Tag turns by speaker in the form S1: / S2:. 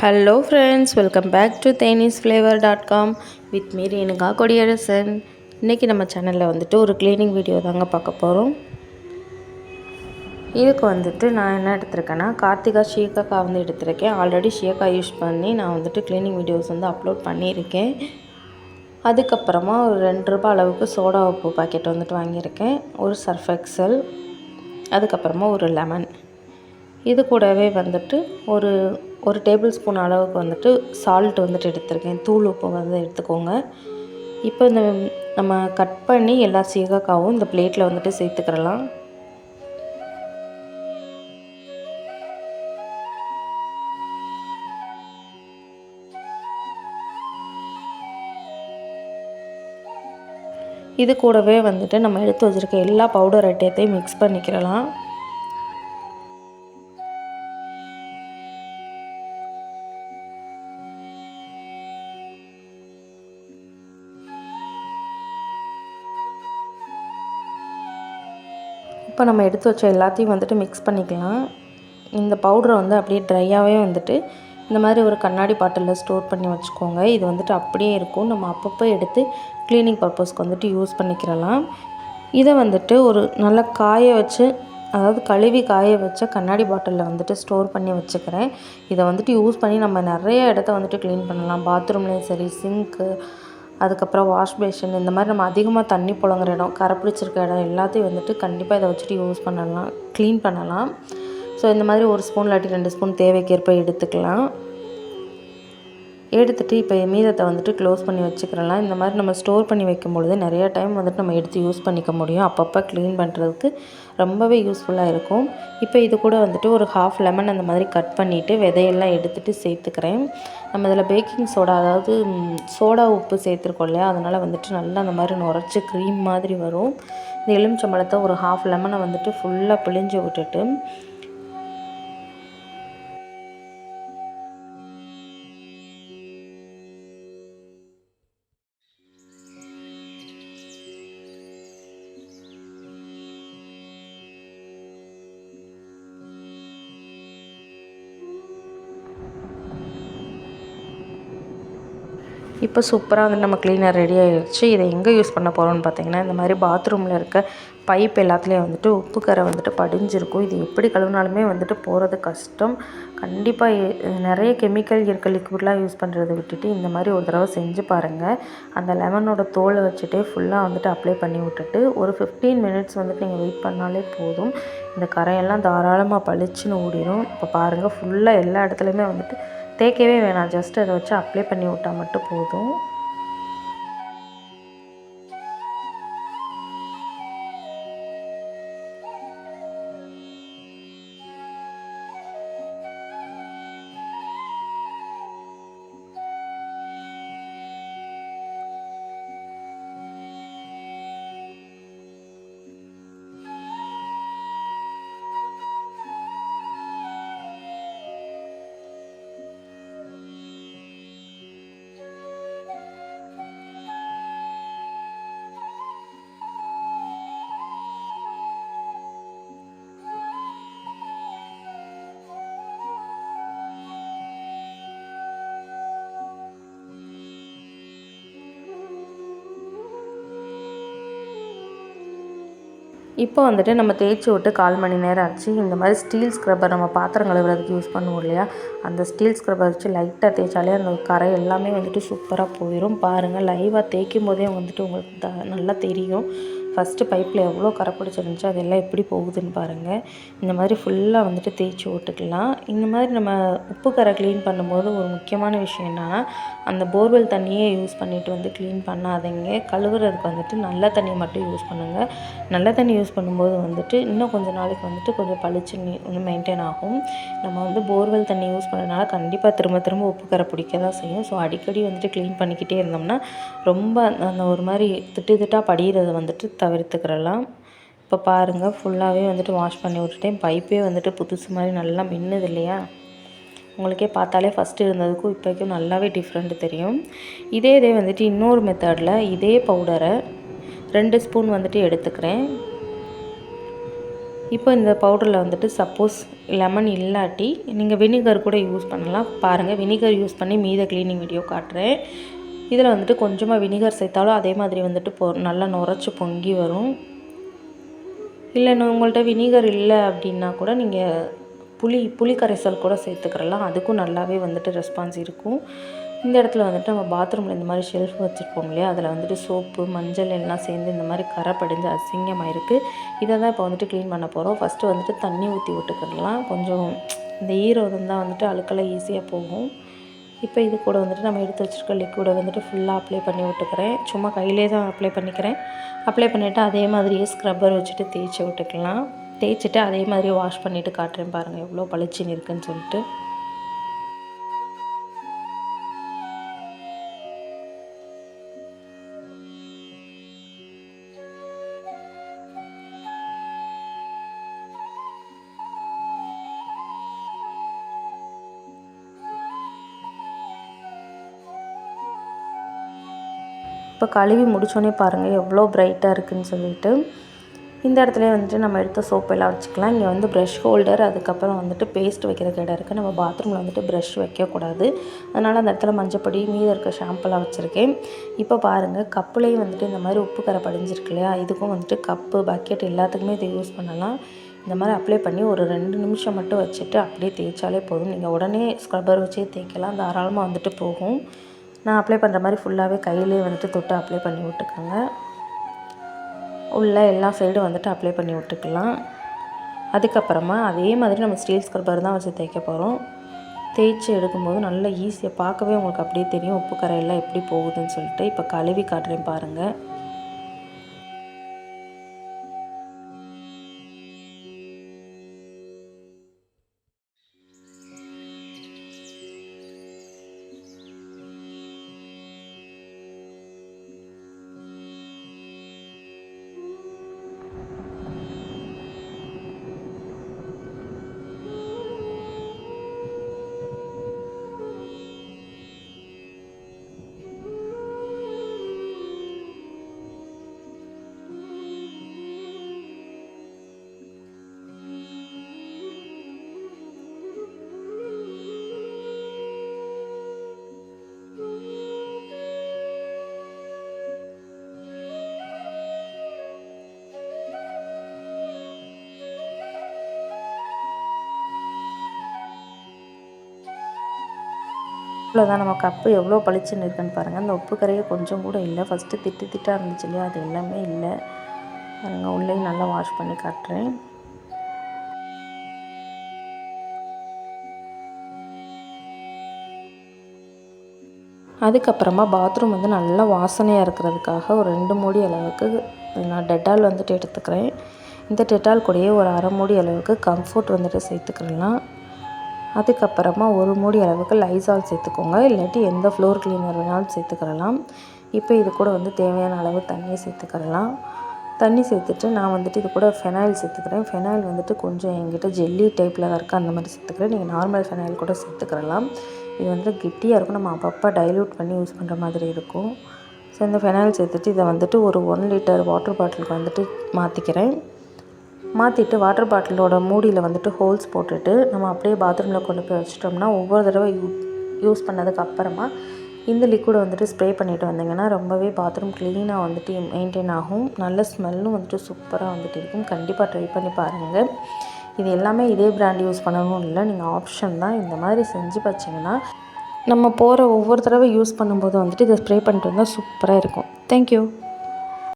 S1: Hello friends welcome back to Theni's flavour dot com with me Renuka Kodiyarasan இன்றைக்கி நம்ம சேனலில் வந்துட்டு ஒரு க்ளீனிங் வீடியோ தாங்க பார்க்க போகிறோம் இதுக்கு வந்துட்டு நான் என்ன எடுத்திருக்கேன்னா கார்த்திகா ஷீக்காக்கா வந்து எடுத்திருக்கேன். ஆல்ரெடி ஷீக்கா யூஸ் பண்ணி நான் வந்துட்டு க்ளீனிங் வீடியோஸ் வந்து அப்லோட் பண்ணியிருக்கேன். அதுக்கப்புறமா ஒரு ரெண்டு ரூபாய் அளவுக்கு சோடா உப்பு பாக்கெட் வந்துட்டு வாங்கியிருக்கேன். ஒரு சர்ஃப் அதுக்கப்புறமா ஒரு லெமன் இது கூடவே வந்துட்டு ஒரு ஒரு டேபிள் ஸ்பூன் அளவுக்கு வந்துட்டு சால்ட் வந்துட்டு எடுத்திருக்கேன். தூள் உப்பு வந்து எடுத்துக்கோங்க. இப்போ இந்த நம்ம கட் பண்ணி எல்லா சீகக்காவும் இந்த பிளேட்டில் வந்துட்டு சேர்த்துக்கிறலாம் இது கூடவே வந்துட்டு நம்ம எடுத்து வச்சுருக்க எல்லா பவுடர் ஐட்டத்தையும் மிக்ஸ் பண்ணிக்கிறலாம் இப்போ நம்ம எடுத்து வச்ச எல்லாத்தையும் வந்துட்டு மிக்ஸ் பண்ணிக்கலாம். இந்த பவுடரை வந்து அப்படியே ட்ரையாகவே வந்துட்டு இந்த மாதிரி ஒரு கண்ணாடி பாட்டிலில் ஸ்டோர் பண்ணி வச்சுக்கோங்க. இது வந்துட்டு அப்படியே இருக்கும். நம்ம அப்பப்போ எடுத்து க்ளீனிங் பர்பஸ்க்கு வந்துட்டு யூஸ் பண்ணிக்கிறலாம். இதை வந்துட்டு ஒரு நல்லா காய வச்சு அதாவது கழுவி காய வச்ச கண்ணாடி பாட்டிலில் வந்துட்டு ஸ்டோர் பண்ணி வச்சுக்கிறேன். இதை வந்துட்டு யூஸ் பண்ணி நம்ம நிறைய இடத்த வந்துட்டு க்ளீன் பண்ணலாம். பாத்ரூம்லேயும் சரி சிங்க்கு அதுக்கப்புறம் வாஷ் பேஷன் இந்த மாதிரி நம்ம அதிகமாக தண்ணி புழங்குற இடம் கரை பிடிச்சிருக்க இடம் எல்லாத்தையும் வந்துட்டு கண்டிப்பாக இதை வச்சுட்டு யூஸ் பண்ணலாம் க்ளீன் பண்ணலாம். ஸோ இந்த மாதிரி ஒரு ஸ்பூன் இல்லாட்டி ரெண்டு ஸ்பூன் தேவைக்கேற்ப எடுத்துக்கலாம். எடுத்துகிட்டு இப்போ மீதத்தை வந்துட்டு க்ளோஸ் பண்ணி வச்சுக்கிறலாம். இந்த மாதிரி நம்ம ஸ்டோர் பண்ணி வைக்கும் பொழுது நிறைய டைம் வந்துட்டு நம்ம எடுத்து யூஸ் பண்ணிக்க முடியும். அப்பப்போ க்ளீன் பண்ணுறதுக்கு ரொம்பவே யூஸ்ஃபுல்லாக இருக்கும். இப்போ இது கூட வந்துட்டு ஒரு ஹாஃப் லெமன் அந்த மாதிரி கட் பண்ணிவிட்டு விதையெல்லாம் எடுத்துகிட்டு சேர்த்துக்கிறேன். நம்ம இதில் பேக்கிங் சோடா அதாவது சோடா உப்பு சேர்த்துருக்கோம் இல்லையா? அதனால் வந்துட்டு நல்லா அந்த மாதிரி நுரைச்சி க்ரீம் மாதிரி வரும். இந்த எலுமிச்சம்பழத்தை ஒரு ஹாஃப் லெமனை வந்துட்டு ஃபுல்லாக பிழிஞ்சு விட்டுட்டு இப்போ சூப்பராக வந்து நம்ம க்ளீனர் ரெடி ஆகிடுச்சு இதை எங்கே யூஸ் பண்ண போகிறோம்னு பார்த்தீங்கன்னா இந்த மாதிரி பாத்ரூமில் இருக்க பைப் எல்லாத்துலேயும் வந்துட்டு உப்பு கரை வந்துட்டு படிஞ்சிருக்கும். இது எப்படி கழுவினாலுமே வந்துட்டு போகிறது கஷ்டம். கண்டிப்பாக நிறைய கெமிக்கல் இருக்க லிக்விட்லாம் யூஸ் பண்ணுறதை விட்டுட்டு இந்த மாதிரி ஒரு தடவை செஞ்சு பாருங்கள் அந்த லெமனோட தோலை வச்சுட்டே ஃபுல்லாக வந்துட்டு அப்ளை பண்ணி விட்டுட்டு ஒரு ஃபிஃப்டீன் மினிட்ஸ் வந்துட்டு நீங்கள் வெயிட் பண்ணாலே போதும். இந்த கரையெல்லாம் தாராளமாக பளிச்சுன்னு ஓடிடும் இப்போ பாருங்கள் ஃபுல்லாக எல்லா இடத்துலையுமே வந்துட்டு தேய்க்கவே வேணாம். ஜஸ்ட் அதை வச்சு அப்ளை பண்ணி விட்டால் மட்டும் போதும். இப்போ வந்துட்டு நம்ம தேய்ச்சி விட்டு கால் மணி நேரம் ஆச்சு. இந்த மாதிரி ஸ்டீல் ஸ்க்ரப்பர் நம்ம பாத்திரம் கழுவுறதுக்கு யூஸ் பண்ணுவோம் இல்லையா? அந்த ஸ்டீல் ஸ்க்ரப்பர் வச்சு லைட்டாக தேய்ச்சாலே அந்த கரை எல்லாமே வந்துட்டு சூப்பராக போயிடும் பாருங்கள் லைவாக தேய்க்கும் போதே வந்துட்டு உங்களுக்கு த நல்லா தெரியும். ஃபஸ்ட்டு பைப்பில் எவ்வளோ கரை பிடிச்சிருந்துச்சோ அதெல்லாம் எப்படி போகுதுன்னு பாருங்கள் இந்த மாதிரி ஃபுல்லாக வந்துட்டு தேய்ச்சி விட்டுக்கலாம். இந்த மாதிரி நம்ம உப்பு கரை க்ளீன் பண்ணும்போது ஒரு முக்கியமான விஷயம் என்னென்னா அந்த போர்வெல் தண்ணியே யூஸ் பண்ணிவிட்டு வந்து க்ளீன் பண்ணாதீங்க. கழுவுறதுக்கு வந்துட்டு நல்ல தண்ணி மட்டும் யூஸ் பண்ணுங்கள் நல்ல தண்ணி யூஸ் பண்ணும்போது வந்துட்டு இன்னும் கொஞ்சம் நாளைக்கு வந்துட்டு கொஞ்சம் பளிச்சுன்னு வந்து மெயின்டைன் ஆகும். நம்ம வந்து போர்வெல் தண்ணி யூஸ் பண்ணுறதுனால கண்டிப்பாக திரும்ப திரும்ப உப்பு கரை பிடிக்க தான் செய்யும். ஸோ அடிக்கடி வந்துட்டு க்ளீன் பண்ணிக்கிட்டே இருந்தோம்னா ரொம்ப அந்த ஒரு மாதிரி திட்டு திட்டாக படிகிறத வந்துட்டு தவிர்த்துக்கிறலாம். இப்போ பாருங்கள் ஃபுல்லாகவே வந்துட்டு வாஷ் பண்ணி விட்டுட்டேன். பைப்பே வந்துட்டு புதுசு மாதிரி நல்லா மின்னுது இல்லையா? உங்களுக்கே பார்த்தாலே ஃபஸ்ட்டு இருந்ததுக்கும் இப்போக்கும் நல்லாவே டிஃப்ரெண்ட் தெரியும். இதே இதே வந்துட்டு இன்னொரு மெத்தடில் இதே பவுடரை ரெண்டு ஸ்பூன் வந்துட்டு எடுத்துக்கிறேன். இப்போ இந்த பவுடரில் வந்துட்டு சப்போஸ் லெமன் இல்லாட்டி நீங்கள் வினிகர் கூட யூஸ் பண்ணலாம். பாருங்கள் வினிகர் யூஸ் பண்ணி மீத க்ளீனிங் வீடியோ காட்டுறேன். இதில் வந்துட்டு கொஞ்சமாக வினிகர் சேர்த்தாலும் அதே மாதிரி வந்துட்டு பொ நல்லா நுரைச்சி பொங்கி வரும். இல்லை உங்கள்கிட்ட வினிகர் இல்லை அப்படின்னா கூட நீங்கள் புளி புளி கரைசல் கூட சேர்த்துக்கிறலாம். அதுக்கும் நல்லாவே வந்துட்டு ரெஸ்பான்ஸ் இருக்கும். இந்த இடத்துல வந்துட்டு நம்ம பாத்ரூமில் இந்த மாதிரி ஷெல்ஃப் வச்சுருப்போம் இல்லையா? அதில் வந்துட்டு சோப்பு மஞ்சள் எல்லாம் சேர்ந்து இந்த மாதிரி கரை படிஞ்சு அசிங்கமாக இருக்குது இதை தான் இப்போ வந்துட்டு க்ளீன் பண்ண போகிறோம் ஃபஸ்ட்டு வந்துட்டு தண்ணி ஊற்றி விட்டுக்கிடலாம். கொஞ்சம் இந்த ஈரம் தான் வந்துட்டு அழுக்கெல்லாம் ஈஸியாக போகும். இப்போ இது கூட வந்துட்டு நம்ம எடுத்து வச்சுருக்க லிக்விடை வந்துட்டு ஃபுல்லாக அப்ளை பண்ணி விட்டுக்கிறேன். சும்மா கையிலே தான் அப்ளை பண்ணிக்கிறேன். அப்ளை பண்ணிவிட்டு அதே மாதிரியே ஸ்க்ரப்பர் வச்சுட்டு தேய்ச்சி விட்டுக்கலாம். தேய்ச்சிட்டு அதே மாதிரியே வாஷ் பண்ணிவிட்டு காட்டுறேன் பாருங்கள் எவ்வளோ பளிச்சுன்னு இருக்குன்னு சொல்லிட்டு. இப்போ கழுவி முடிச்சோடனே பாருங்கள் எவ்வளோ ப்ரைட்டாக இருக்குதுன்னு சொல்லிட்டு. இந்த இடத்துல வந்துட்டு நம்ம எடுத்த சோப்பு எல்லாம் வச்சுக்கலாம். இங்கே வந்து ப்ரஷ் ஹோல்டர் அதுக்கப்புறம் வந்துட்டு பேஸ்ட் வைக்கிறதுக்கு இடம் இருக்குது நம்ம பாத்ரூமில் வந்துட்டு ப்ரஷ் வைக்கக்கூடாது. அதனால் அந்த இடத்துல மஞ்சப்பொடி மீதி இருக்க ஷாம்பெல்லாம் வச்சுருக்கேன். இப்போ பாருங்கள் கப்புலேயும் வந்துட்டு இந்த மாதிரி உப்பு கரை படிஞ்சிருக்கு இல்லையா? இதுக்கும் வந்துட்டு கப்பு பக்கெட் எல்லாத்துக்குமே இதை யூஸ் பண்ணலாம். இந்த மாதிரி அப்ளை பண்ணி ஒரு ரெண்டு நிமிஷம் மட்டும் வச்சுட்டு அப்படியே தேய்ச்சாலே போதும். நீங்கள் உடனே ஸ்க்ரப்பர் வச்சே தேய்க்கலாம். தாராளமாக வந்துட்டு போகும். நான் அப்ளை பண்ணுற மாதிரி ஃபுல்லாகவே கையிலே வந்துட்டு தொட்டு அப்ளை பண்ணி விட்டுக்கோங்க. உள்ளே எல்லா சைடும் வந்துட்டு அப்ளை பண்ணி விட்டுக்கலாம். அதுக்கப்புறமா அதே மாதிரி நம்ம ஸ்டீல் ஸ்க்ரப்பர் தான் வச்சு தேய்க்க போகிறோம் தேய்ச்சி எடுக்கும்போது நல்லா ஈஸியாக பார்க்கவே உங்களுக்கு அப்படியே தெரியும் உப்பு கரையெல்லாம் எப்படி போகுதுன்னு சொல்லிட்டு. இப்போ கழுவி காட்டுறேன் பாருங்கள் தான் நம்ம கப்பு எவ்வளோ பளிச்சுன்னு இருக்குன்னு பாருங்கள் அந்த உப்பு கரையை கொஞ்சம் கூட இல்லை. ஃபஸ்ட்டு திட்டு திட்டாக இருந்துச்சு இல்லையா? அது எல்லாமே இல்லை. பாருங்கள் உள்ளேயும் நல்லா வாஷ் பண்ணி காட்டுறேன். அதுக்கப்புறமா பாத்ரூம் வந்து நல்லா வாசனையாக இருக்கிறதுக்காக ஒரு ரெண்டு மூடி அளவுக்கு நான் டெட்டால் வந்துட்டு எடுத்துக்கிறேன். இந்த டெட்டால் கூடயே ஒரு அரை மூடி அளவுக்கு கம்ஃபர்ட் வந்துட்டு சேர்த்துக்கிறலாம். அதுக்கப்புறமா ஒரு மூடி அளவுக்கு லைசால் சேர்த்துக்கோங்க. இல்லாட்டி எந்த ஃப்ளோர் கிளீனர் வேணாலும் சேர்த்துக்கிறலாம். இப்போ இது கூட வந்து தேவையான அளவு தண்ணியை சேர்த்துக்கிறலாம். தண்ணி சேர்த்துட்டு நான் வந்துட்டு இது கூட ஃபெனாயில் சேர்த்துக்கிறேன். ஃபெனாயில் வந்துட்டு கொஞ்சம் எங்கிட்ட ஜெல்லி டைப்பில் தான் இருக்குது அந்த மாதிரி சேர்த்துக்கிறேன். நீங்கள் நார்மல் ஃபெனாயில் கூட சேர்த்துக்கிறலாம். இது வந்து கெட்டியாக இருக்கும். நம்ம அப்பப்போ டைல்யூட் பண்ணி யூஸ் பண்ணுற மாதிரி இருக்கும். ஸோ இந்த ஃபெனாயில் சேர்த்துட்டு இதை வந்துட்டு ஒரு ஒன் லிட்டர் வாட்டர் பாட்டிலுக்கு வந்துட்டு மாற்றிக்கிறேன் மாற்றிட்டு வாட்டர் பாட்டிலோட மூடியில் வந்துட்டு ஹோல்ஸ் போட்டுட்டு நம்ம அப்படியே பாத்ரூமில் கொண்டு போய் வச்சிட்டோம்னா ஒவ்வொரு தடவை யூ யூஸ் பண்ணதுக்கு அப்புறமா இந்த லிக்விடை வந்துட்டு ஸ்ப்ரே பண்ணிவிட்டு வந்தீங்கன்னா ரொம்பவே பாத்ரூம் க்ளீனாக வந்துட்டு மெயின்டைன் ஆகும். நல்ல ஸ்மெல்லும் வந்துட்டு சூப்பராக வந்துட்டு இருக்கும். கண்டிப்பாக ட்ரை பண்ணி பாருங்கள் இது எல்லாமே இதே பிராண்ட் யூஸ் பண்ணணும் இல்லை. நீங்கள் ஆப்ஷன் தான் இந்த மாதிரி செஞ்சு வச்சிங்கன்னா நம்ம போகிற ஒவ்வொரு தடவை யூஸ் பண்ணும்போது வந்துட்டு இதை ஸ்ப்ரே பண்ணிட்டு வந்தால் சூப்பராக இருக்கும். தேங்க்யூ